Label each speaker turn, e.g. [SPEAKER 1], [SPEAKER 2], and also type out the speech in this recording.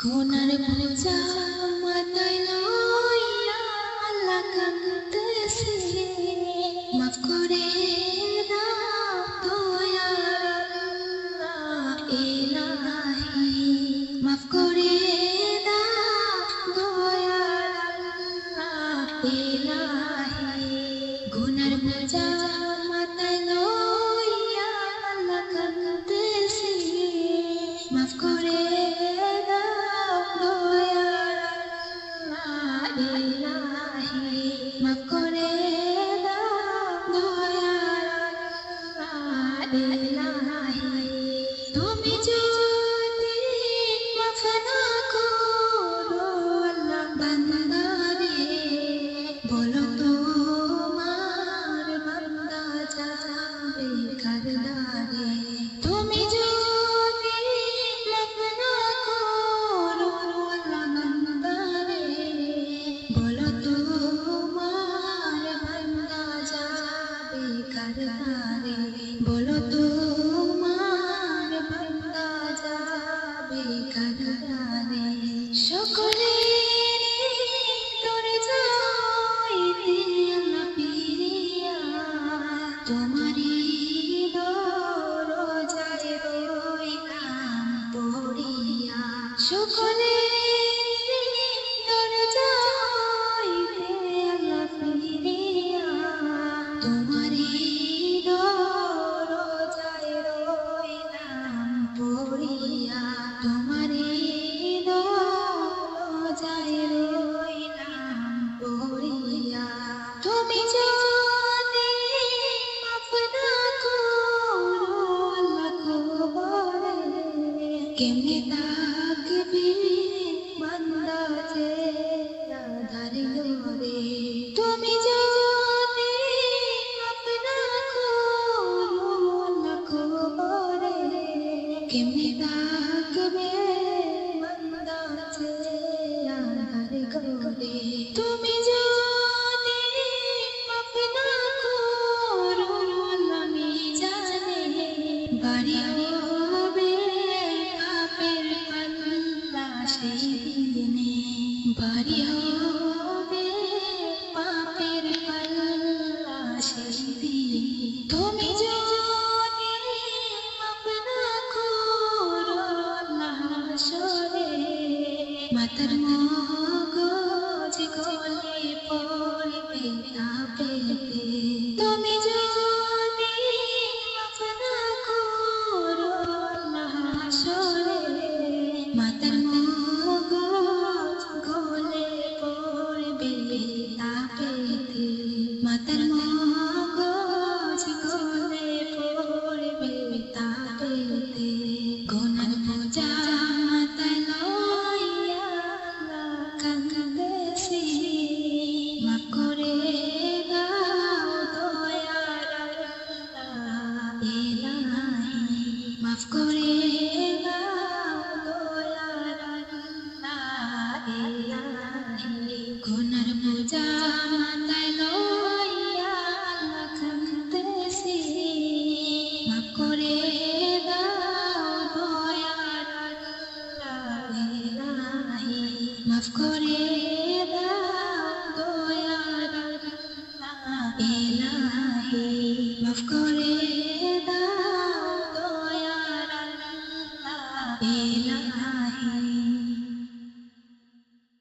[SPEAKER 1] কোনার বোঝা মাথায় লইয়া আল্লাহ কাঁদতেছে মাফ করে দাও দয়ার ইলাহি মাফ করে দাও দয়ার ইলাহি গুনার বোঝা মাথায় লইয়া তুমি যদি মাফ না করো, আল্লাহ বান্দারে বলো তোমার বান্দা যাবে কারদারে তুমি যদি মাফ না করো, আল্লাহ বান্দারে বলো তোমার বান্দা যাবে কারদারে বলো তোমার সকলে তোর যাইতে আল্লাহ কেমনে থাকবে বান্দা যে আধারে রে তুমি যদি মাফ না করো আল্লাহ কেমনে থাকবে বান্দা যে আধারে করে তুমি যদি মাফ না করো আল্লাহ জানে বাড়ি বাড়ি হবে পাপের পাল্লা সেই দিনে। তুমি যদি মাতার মগজ গলে পড়বে তাপেতে মাতার মগজ গলে পড়বে তাপেতে। গোনার পূজা মাতায় লইয়া কাঁদতেছি মাফ করে দাও দয়ার আল্লাহ ইলাহি মাফ করে করে